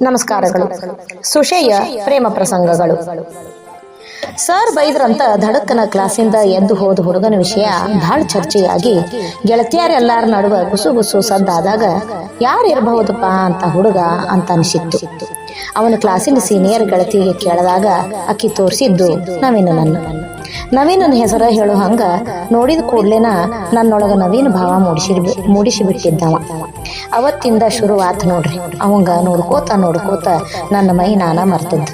ನಮಸ್ಕಾರಗಳು. ಸುಷೆಯ ಪ್ರೇಮ ಪ್ರಸಂಗಗಳು. ಸರ್ ಬೈದ್ರಂತ ಧಡಕ್ಕನ ಕ್ಲಾಸಿಂದ ಎದ್ದು ಹೋದ ಹುಡುಗನ ವಿಷಯ ಬಹಳ ಚರ್ಚೆಯಾಗಿ ಗೆಳತಿಯರೆಲ್ಲಾರ ನಡುವ ಗುಸು ಗುಸು ಸದ್ದಾದಾಗ ಯಾರು ಇರಬಹುದಪ್ಪ ಅಂತ ಹುಡುಗ ಅಂತ ಅನಿಸಿತ್ತು. ಅವನ ಕ್ಲಾಸಿನ ಸೀನಿಯರ್ ಗೆಳತಿಗೆ ಕೇಳಿದಾಗ ಅಕ್ಕಿ ತೋರಿಸಿದ್ದು ನವೀನ ನನ್ನ ನವೀನನ ಹೆಸರ ಹೇಳೋ ಹಂಗ ನೋಡಿದ ಕೂಡ್ಲೇನ ನನ್ನೊಳಗ ನವೀನ ಭಾವ ಮೂಡಿಸಿ ಮೂಡಿಸಿ ಬಿಟ್ಟಿದ್ದವ ಅವತ್ತಿಂದ ಶುರುವಾತ್ ನೋಡ್ರಿ. ಅವಂಗ ನೋಡ್ಕೋತ ನೋಡ್ಕೋತ ನನ್ನ ಮೈ ನಾನ ಮರ್ತದ್ದು.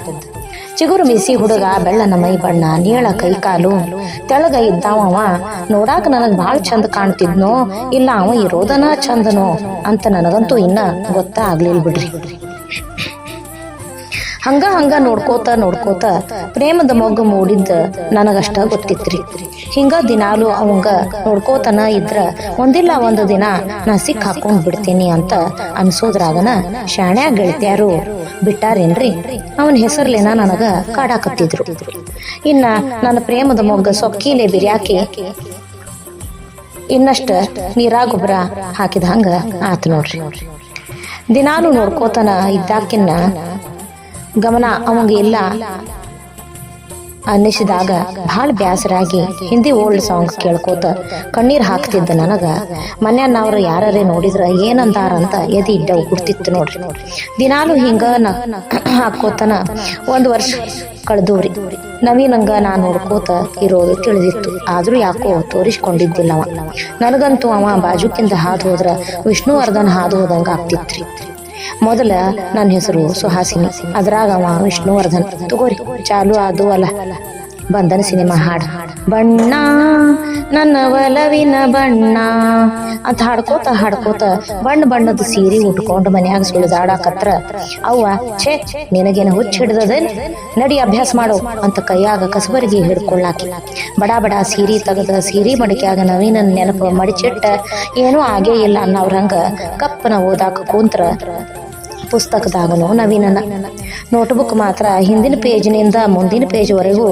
ಚಿಗುರು ಮೀಸಿ ಹುಡುಗ, ಬೆಳ್ಳನ ಮೈ ಬಣ್ಣ, ನೀಳ ಕೈ ಕಾಲು, ತೆಳಗ ಇದ್ದಾವ ನೋಡಾಕ ನನಗ್ ಭಾಳ ಚಂದ ಕಾಣ್ತಿದ್ನೋ, ಇಲ್ಲ ಅವ ಇರೋದನ ಚಂದನೋ ಅಂತ ನನಗಂತೂ ಇನ್ನ ಗೊತ್ತಾಗ್ಲಿಲ್ಲ ಬಿಡ್ರಿ. ಹಂಗ ಹಂಗ ನೋಡ್ಕೋತ ನೋಡ್ಕೋತ ಪ್ರೇಮದ ಮೊಗ್ಗ ಮೂಡಿದ್ದ ನನಗಷ್ಟ ಗೊತ್ತಿತ್ರಿ. ಹಿಂಗ ದಿನಾಲು ಅವಂಗ ನೋಡ್ಕೋತನ ಇದ್ರ ಒಂದಿಲ್ಲ ಒಂದು ದಿನ ನಾ ಸಿಕ್ ಹಾಕೊಂಡ್ ಬಿಡ್ತೀನಿ ಅಂತ ಅನ್ಸೋದ್ರಾಗನ ಶಾಣ್ಯಾಗ ಗೆಳತ್ಯಾರು ಬಿಟ್ಟಾರೇನ್ರಿ? ಅವನ ಹೆಸರ್ಲೇನ ನನಗ ಕಾಡಾಕತ್ತಿದ್ರು. ಇನ್ನ ನನ್ನ ಪ್ರೇಮದ ಮೊಗ್ಗ ಸೊಕ್ಕಿಲೆ ಬಿರ್ಯಾಕಿ ಇನ್ನಷ್ಟ ನೀರಾ ಗೊಬ್ಬರ ಹಾಕಿದ ಹಂಗ ಆತ್ ನೋಡ್ರಿ. ದಿನಾಲು ನೋಡ್ಕೋತನ ಇದ್ದಾಕಿನ್ನ ಗಮನ ಅವಂಗ ಇಲ್ಲ. ಅನ್ನಿಸಿದಾಗ ಭಾಳ ಬ್ಯಾಸರಾಗಿ ಹಿಂದಿ ಓಲ್ಡ್ ಸಾಂಗ್ಸ್ ಕೇಳ್ಕೋತ ಕಣ್ಣೀರ್ ಹಾಕ್ತಿದ್ದ ನನಗ ಮನ್ಯಾನವ್ರು ಯಾರೇ ನೋಡಿದ್ರ ಏನಂದಾರ ಅಂತ ಎದಿ ಇಡ್ಡ ಕುಡ್ತಿತ್ತು ನೋಡ್ರಿ. ದಿನಾಲು ಹಿಂಗ ಹಾಕೋತನ ಒಂದ್ ವರ್ಷ ಕಳೆದವ್ರಿ ನವೀನಂಗ ನಾ ನೋಡ್ಕೋತ ಇರೋದು ತಿಳಿದಿತ್ತು. ಆದ್ರೂ ಯಾಕೋ ತೋರಿಸ್ಕೊಂಡಿದ್ದಿಲ್ಲ ಅವ. ನನಗಂತೂ ಅವ ಬಾಜುಕಿಂದ ಹಾದು ಹೋದ್ರ ವಿಷ್ಣುವರ್ಧನ್ ಹಾದು ಹೋದಂಗ ಆಗ್ತಿತ್ರಿ. ಮೊದಲ ನನ್ನ ಹೆಸರು ಸುಹಾಸಿನಿ. ಅದ್ರಾಗ ಅವ ವಿಷ್ಣುವರ್ಧನ್. ತಗೋರಿ ಚಾಲು ಅದು ಅಲ್ಲ. ಬಂಧನ ಸಿನಿಮಾ ಹಾಡು. ಬಣ್ಣ, ನನ್ನ ಒಲವಿನ ಬಣ್ಣ. ಅಂತ ಹಾಡ್ಕೋತ ಹಾಡ್ಕೋತ ಬಣ್ಣ ಬಣ್ಣದ ಸೀರೆ ಉಟ್ಕೊಂಡು ಮನ್ಯಾಗ ಸುಳಿದಾಡಾಕತ್ರ ಅವ್ವ, ಛೇ, ನಿನಗೇನು ಹುಚ್ಚ ಹಿಡ್ದದ ನಡಿ ಅಭ್ಯಾಸ ಮಾಡು ಅಂತ ಕೈಯಾಗ ಕಸಬರಿಗೆ ಹಿಡ್ಕೊಳ್ಳಾಕಿ ಬಡ ಬಡ ಸೀರೆ ತೆಗೆದ ಸೀರೆ ಮಡಿಕೆಯಾಗ ನವೀನ ನೆನಪು ಮಡಿಚಿಟ್ಟ. ಏನೂ ಆಗೇ ಇಲ್ಲ ಅನ್ನೋರ್ಹಂಗ ಕಪ್ಪನ ಓದಾಕ ಕುಂತ್ರ. ಪುಸ್ತಕದಾಗನು ನವೀನನ. ನೋಟ್ಬುಕ್ ಮಾತ್ರ ಹಿಂದಿನ ಪೇಜ್ನಿಂದ ಮುಂದಿನ ಪೇಜ್ವರೆಗೂ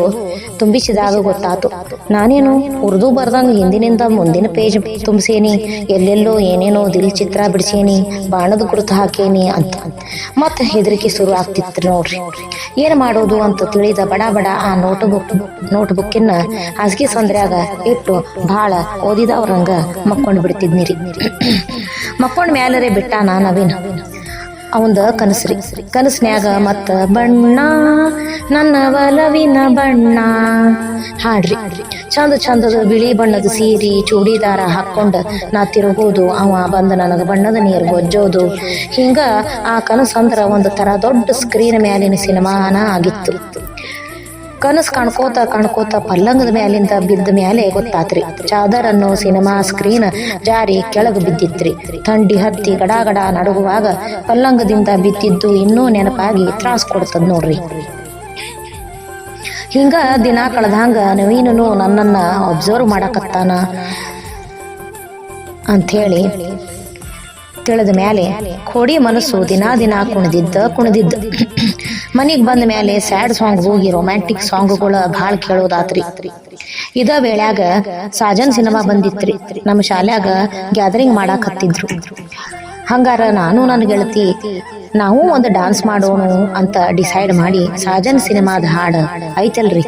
ತುಂಬಿಸಿದಾಗ ಗೊತ್ತಾತು. ನಾನೇನು ಉರ್ದು ಬರ್ದಂಗ ಹಿಂದಿನಿಂದ ಮುಂದಿನ ಪೇಜ್ ತುಂಬಿಸೇನಿ? ಎಲ್ಲೆಲ್ಲೋ ಏನೇನೋ ದಿಲ್ ಚಿತ್ರ ಬಿಡಿಸೇನಿ? ಬಾಣದ ಗುರುತು ಹಾಕೇನಿ ಅಂತ. ಮತ್ತೆ ಹೆದರಿಕೆ ಶುರು ಆಗ್ತಿತ್ತು ನೋಡ್ರಿ. ಏನು ಮಾಡೋದು ಅಂತ ತಿಳಿದ ಬಡ ಬಡ ಆ ನೋಟ್ಬುಕ್ ನೋಟ್ಬುಕ್ಕಿನ ಹಾಸಿಗೆ ಸಂದ್ರ್ಯಾಗ ಇಟ್ಟು ಭಾಳ ಓದಿದವ್ರಂಗ ಮಕ್ಕೊಂಡು ಬಿಡ್ತಿದ್ನಿ ರೀ ಮಕ್ಕೊಂಡ್ ಮ್ಯಾಲರೆ ಬಿಟ್ಟಾನ ನವೀನ್. ಅವಂದ ಕನಸ್ರಿ. ಕನಸ್ನ್ಯಾಗ ಮತ್ತ ಬಣ್ಣ, ನನ್ನ ಒಲವಿನ ಬಣ್ಣ. ಹಾಡ್ರಿ. ಚಂದ ಚಂದದ ಬಿಳಿ ಬಣ್ಣದ ಸೀರೆ ಚೂಡಿದಾರ ಹಾಕೊಂಡ ನಾ ತಿರುಗೋದು, ಅವ ಬಂದ ನನಗ ಬಣ್ಣದ ನೀರು ಗೊಜ್ಜೋದು. ಹಿಂಗ ಆ ಕನಸಂದ್ರ ಒಂದು ತರ ದೊಡ್ಡ ಸ್ಕ್ರೀನ್ ಮ್ಯಾಲಿನ ಸಿನಿಮಾನ ಆಗಿತ್ತು. ಕನಸು ಕಾಣ್ಕೋತ ಕಾಣ್ಕೋತ ಪಲ್ಲಂಗದ ಮ್ಯಾಲಿಂದ ಬಿದ್ದ ಮ್ಯಾಲೆ ಗೊತ್ತಾತ್ರಿ. ಚಾದರ್ ಅನ್ನೋ ಸಿನಿಮಾ ಸ್ಕ್ರೀನ್ ಜಾರಿ ಕೆಳಗೆ ಬಿದ್ದಿತ್ರಿ. ಥಂಡಿ ಹತ್ತಿ ಗಡಾಗಡ ಗಡ ನಡುಗುವಾಗ ಪಲ್ಲಂಗದಿಂದ ಬಿದ್ದಿದ್ದು ಇನ್ನೂ ನೆನಪಾಗಿ ತ್ರಾಸ್ ಕೊಡ್ತದ ನೋಡ್ರಿ. ಹಿಂಗ ದಿನ ಕಳೆದಂಗ ನವೀನನು ನನ್ನನ್ನ ಅಬ್ಸರ್ವ್ ಮಾಡಕತ್ತಾನ ಅಂಥೇಳಿ ತಿಳಿದ ಮೇಲೆ ಕೋಡಿ ಮನಸ್ಸು ದಿನಾ ದಿನ ಕುಣಿದಿದ್ದ ಕುಣಿದಿದ್ದ. ಮನಿಗ್ ಬಂದ ಮೇಲೆ ಸ್ಯಾಡ್ ಸಾಂಗ್ ಹೋಗಿ ರೊಮ್ಯಾಂಟಿಕ್ ಸಾಂಗ್ಗಳ ಭಾಳ ಕೇಳೋದಾತ್ರಿ. ಇದ ವೇಳ್ಯಾಗ ಸಾಜನ್ ಸಿನಿಮಾ ಬಂದಿತ್ರಿ. ನಮ್ಮ ಶಾಲ್ಯಾಗ ಗ್ಯಾದರಿಂಗ್ ಮಾಡಾಕ್ ಹತ್ತಿದ್ರು. ಹಂಗಾರ ನಾನು ನನ್ನ ಗೆಳತಿ, ನಾವು ಒಂದು ಡಾನ್ಸ್ ಮಾಡೋಣ ಅಂತ ಡಿಸೈಡ್ ಮಾಡಿ ಸಾಜನ್ ಸಿನಿಮಾದ ಹಾಡು ಐತಲ್ರಿ.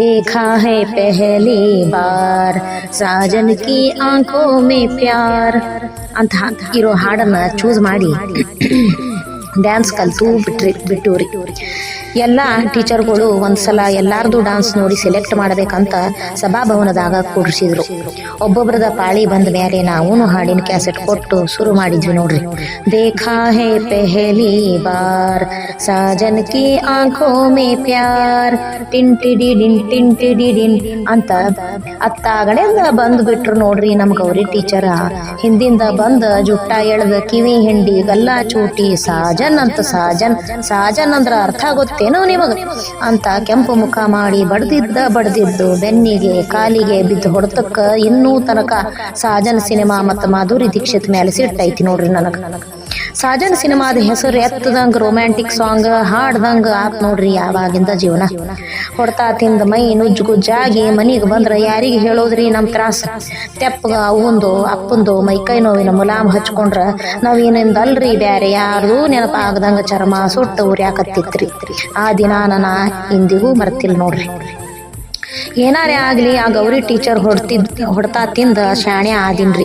ದೇಖಾ ಹೇ ಪೆಹಲಿ ಬಾರ್, ಸಾಜನ್ ಕಿ ಆಂಕೋ ಮೇ ಪ್ಯಾರ್ ಅಂತ ಇರೋ ಹಾಡನ್ನ ಚೂಸ್ ಮಾಡಿ. ಡ್ಯಾನ್ಸ್ ಕಲಿತು ಬಿಟ್ರಿ ಬಿಟ್ಟೂರಿ ಎಲ್ಲ ಟೀಚರ್ಗಳು ಒಂದ್ಸಲ ಎಲ್ಲಾರ್ದು ಡಾನ್ಸ್ ನೋಡಿ ಸೆಲೆಕ್ಟ್ ಮಾಡಬೇಕಂತ ಸಭಾಭವನದಾಗ ಕೂಡಿಸಿದ್ರು ಒಬ್ಬೊಬ್ಬರದ ಪಾಳಿ ಬಂದ ಮೇಲೆ ನಾವು ಹಾಡಿನ ಕ್ಯಾಸೆಟ್ ಕೊಟ್ಟು ಶುರು ಮಾಡಿದ್ವಿ ನೋಡ್ರಿ. ದೇಖಾ ಹೇ ಪೆಹಲಿ ಬಾರ್, ಸಾಜನ್ ಕಿ ಆಂಖೋ ಮೇ ಪ್ಯಾರ್, ಟಿನ್ ಟಿಡಿ ಡಿನ್ ಟಿನ್ ಟಿಡಿ ಡಿನ್ ಅಂತ ಅತ್ತಾಗಡೆಯಿಂದ ಬಂದು ಬಿಟ್ರು ನೋಡ್ರಿ ನಮ್ ಗೌರಿ ಟೀಚರ ಹಿಂದಿಂದ ಬಂದ ಜುಟ್ಟ ಎಳ್ದ ಕಿವಿ ಹಿಂಡಿ ಗಲ್ಲಾ ಚೂಟಿ, ಸಾಜನ್ ಅಂತ ಸಾಜನ್ ಸಾಜನ್ ಅಂದ್ರ ಅರ್ಥ ಗೊತ್ತೇನೋ ನಿಮಗ ಅಂತ ಕೆಂಪು ಮುಖ ಮಾಡಿ ಬಡ್ದಿದ್ದ ಬಡ್ದಿದ್ದು ಬೆನ್ನಿಗೆ ಕಾಲಿಗೆ ಬಿದ್ದು ಹೊಡೆತಕ್ಕ ಇನ್ನೂ ತನಕ ಸಾಜನ್ ಸಿನಿಮಾ ಮತ್ತು ಮಾಧುರಿ ದೀಕ್ಷಿತ್ ಮೇಲೆ ಸಿಟ್ಟೈತಿ ನೋಡ್ರಿ ನನಗ. ಸಾಜನ್ ಸಿನಿಮಾದ ಹೆಸರು ಎತ್ತದಂಗ ರೊಮ್ಯಾಂಟಿಕ್ ಸಾಂಗ್ ಹಾಡ್ದಂಗ ಆತ್ ನೋಡ್ರಿ ಯಾವಾಗಿಂದ ಜೀವನ. ಹೊಡ್ತಾ ತಿಂದ ಮೈ ನುಜ್ಜು ಗುಜ್ಜಾಗಿ ಮನಿಗೆ ಬಂದ್ರ ಯಾರಿಗೆ ಹೇಳೋದ್ರಿ ನಮ್ ತ್ರಾಸ? ತೆಪ್ಪಗ ಅವಂದು, ಅಪ್ಪಂದು ಮೈಕೈ ನೋವಿನ ಮುಲಾಮ್ ಹಚ್ಕೊಂಡ್ರ ನಾವೇನಿಂದಲ್ರಿ ಬ್ಯಾರೆ ಯಾರ್ದೂ ನೆನಪಾಗದಂಗ ಚರ್ಮ ಸುಟ್ಟ ಉರ್ಯಾಕತ್ತಿತ್ರಿ. ಆ ದಿನ ನಾನು ಇಂದಿಗೂ ಮರ್ತಿಲ್ ನೋಡ್ರಿ. ಏನಾರೇ ಆಗ್ಲಿ, ಆ ಗೌರಿ ಟೀಚರ್ ಹೊಡ್ತಿದ್ ಹೊಡ್ತಾ ತಿಂದ ಶಾಣೆ ಆದಿನ್ರಿ.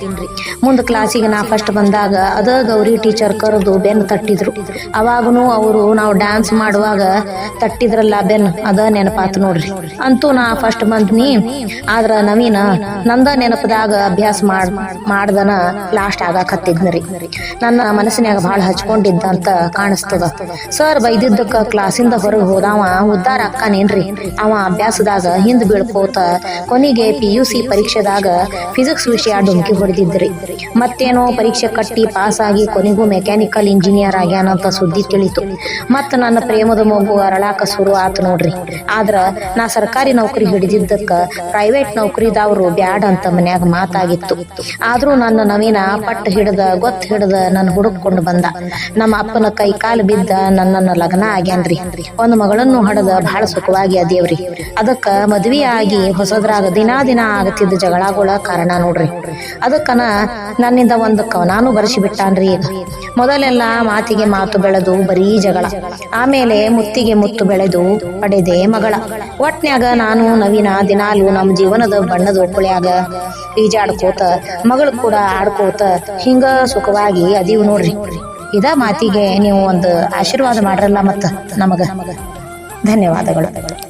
ಮುಂದೆ ಕ್ಲಾಸಿಗೆ ನಾ ಫಸ್ಟ್ ಬಂದಾಗ ಅದ ಗೌರಿ ಟೀಚರ್ ಕರೆದು ಬೆನ್ನು ತಟ್ಟಿದ್ರು. ಅವಾಗೂ ಅವರು ನಾವು ಡ್ಯಾನ್ಸ್ ಮಾಡುವಾಗ ತಟ್ಟಿದ್ರಲ್ಲ ಬೆನ್ ಅದ ನೆನಪಾತ್ ನೋಡ್ರಿ. ಅಂತೂ ನಾ ಫಸ್ಟ್ ಬಂದ್ನಿ, ಆದ್ರ ನವೀನ ನಂದ ನೆನಪದಾಗ ಅಭ್ಯಾಸ ಮಾಡ್, ಮಾಡ್ದನ ಲಾಸ್ಟ್ ಆಗಾಕತ್ತಿದ್ನರಿ. ನನ್ನ ಮನಸ್ಸಿನ್ಯಾಗ ಭಾಳ ಹಚ್ಕೊಂಡಿದ್ದ ಅಂತ ಕಾಣಿಸ್ತದ. ಸರ್ ಬೈದಿದ್ದಕ್ಕ ಕ್ಲಾಸಿಂದ ಹೊರಗೆ ಹೋದವ, ಉದ್ದಾರ ಅಕ್ಕನೇನ್ರಿ. ಅವ ಅಭ್ಯಾಸದಾಗ ಹಿಂದ್ ಬೀಳ್ಕೋತ ಕೊನೆಗೆ ಪಿ ಯು ಸಿ ಪರೀಕ್ಷೆದಾಗ ಫಿಸಿಕ್ಸ್ ವಿಷಯ ಡುಮ್ಕಿ ಹೊಡೆದಿದ್ರಿ. ಮತ್ತೇನೋ ಪರೀಕ್ಷೆ ಕಟ್ಟಿ ಪಾಸ್ ಆಗಿ ಕೊನೆಗೂ ಮೆಕ್ಯಾನಿಕಲ್ ಇಂಜಿನಿಯರ್ ಆಗ್ಯಾನಂತ ಸುದ್ದಿ ತಿಳಿತು. ಮತ್ತ ನನ್ನ ಪ್ರೇಮದ ಮಗು ಅರಳಾಕ ಶುರು ಆತು ನೋಡ್ರಿ. ಆದ್ರ ನಾ ಸರ್ಕಾರಿ ನೌಕರಿ ಹಿಡಿದಿದ್ದಕ್ಕ ಪ್ರೈವೇಟ್ ನೌಕರಿದವ್ರು ಬ್ಯಾಡ್ ಅಂತ ಮನ್ಯಾಗ ಮಾತಾಗಿತ್ತು. ಆದ್ರೂ ನನ್ನ ನವೀನ ಪಟ್ಟ ಹಿಡ್ದ ಗೊತ್ತ ಹಿಡ್ದ ನನ್ನ ಹುಡುಕೊಂಡು ಬಂದ. ನಮ್ಮ ಅಪ್ಪನ ಕೈ ಕಾಲು ಬಿದ್ದ ನನ್ನನ್ನು ಲಗ್ನ ಆಗ್ಯಾನ್ರಿ. ಒಂದು ಮಗಳನ್ನು ಹಡದ ಬಹಳ ಸುಖವಾಗಿ ಅದೇವ್ರಿ. ಅದಕ್ಕ ಮದ್ವಿ ಆಗಿ ಹೊಸದ್ರಾಗ ದಿನಾ ದಿನ ಆಗತ್ತಿದ್ದ ಜಗಳಗಳ ಕಾರಣ ನೋಡ್ರಿ. ಅದಕ್ಕನ ನನ್ನಿಂದ ಒಂದು ಕವನಾನು ಬರೆಸಿ ಬಿಟ್ಟಾನ್ರಿ ಈಗ. ಮೊದಲೆಲ್ಲ ಮಾತಿಗೆ ಮಾತು ಬೆಳೆದು ಬರೀ ಜಗಳ. ಆಮೇಲೆ ಮುತ್ತಿಗೆ ಮುತ್ತು ಬೆಳೆದು ಪಡೆದೆ ಮಗಳ. ಒಟ್ನ್ಯಾಗ ನಾನು ನವೀನ ದಿನಾಲು ನಮ್ಮ ಜೀವನದ ಬಣ್ಣದ ಒಪ್ಪಳಿಯಾಗ ಈಜಾಡ್ಕೋತ, ಮಗಳು ಕೂಡ ಆಡ್ಕೋತ ಹಿಂಗ ಸುಖವಾಗಿ ಅದೀವ್ ನೋಡ್ರಿ. ಇದ ಮಾತಿಗೆ ನೀವು ಒಂದು ಆಶೀರ್ವಾದ ಮಾಡ್ರಲ್ಲ ಮತ್ತ ನಮಗ. ಧನ್ಯವಾದಗಳು.